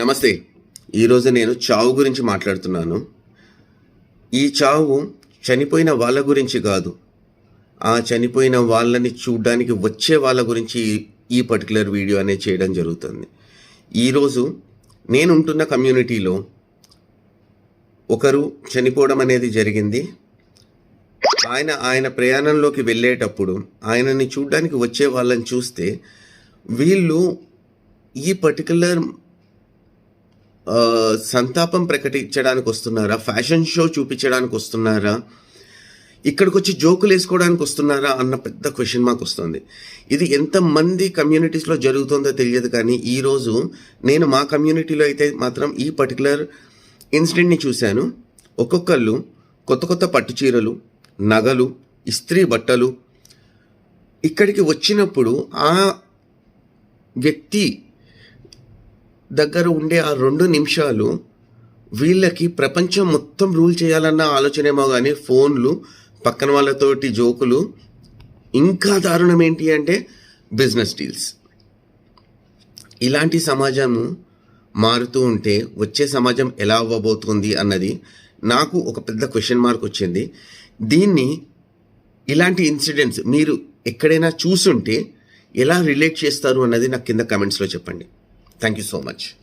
నమస్తే. ఈరోజు నేను చావు గురించి మాట్లాడుతున్నాను. ఈ చావు చనిపోయిన వాళ్ళ గురించి కాదు. ఆ చనిపోయిన వాళ్ళని చూడ్డానికి వచ్చే వాళ్ళ గురించి ఈ పర్టికులర్ వీడియో అనేది చేయడం జరుగుతుంది. ఈరోజు నేను ఉంటున్న కమ్యూనిటీలో ఒకరు చనిపోవడం అనేది జరిగింది. ఆయన ఆయన ప్రయాణంలోకి వెళ్ళేటప్పుడు ఆయనని చూడ్డానికి వచ్చే వాళ్ళని చూస్తే వీళ్ళు ఈ పర్టికులర్ సంతాపం ప్రకటించడానికి వస్తున్నారా ఫ్యాషన్ షో చూపించడానికి వస్తున్నారా ఇక్కడికి వచ్చి జోకులు వేసుకోవడానికి వస్తున్నారా అన్న పెద్ద క్వశ్చన్ మాకు వస్తుంది. ఇది ఎంతమంది కమ్యూనిటీస్లో జరుగుతుందో తెలియదు కానీ ఈరోజు నేను మా కమ్యూనిటీలో అయితే మాత్రం ఈ పర్టికులర్ ఇన్సిడెంట్ని చూశాను. ఒక్కొక్కళ్ళు కొత్త కొత్త పట్టు చీరలు నగలు ఇస్త్రీ బట్టలు. ఇక్కడికి వచ్చినప్పుడు ఆ వ్యక్తి దగ్గర ఉండే ఆ రెండు నిమిషాలు వీళ్ళకి ప్రపంచం మొత్తం రూల్ చేయాలన్న ఆలోచనేమో కానీ ఫోన్లు పక్కన వాళ్ళతోటి జోకులు ఇంకా దారుణం ఏంటి అంటే బిజినెస్ డీల్స్ ఇలాంటి సమాజము మారుతూ ఉంటే వచ్చే సమాజం ఎలా అవ్వబోతుంది అన్నది నాకు ఒక పెద్ద క్వశ్చన్ మార్క్ వచ్చింది. దీన్ని ఇలాంటి ఇన్సిడెంట్స్ మీరు ఎక్కడైనా చూసుంటే ఎలా రిలేట్ చేస్తారు అన్నది నాకు కింద కమెంట్స్లో చెప్పండి. Thank you so much.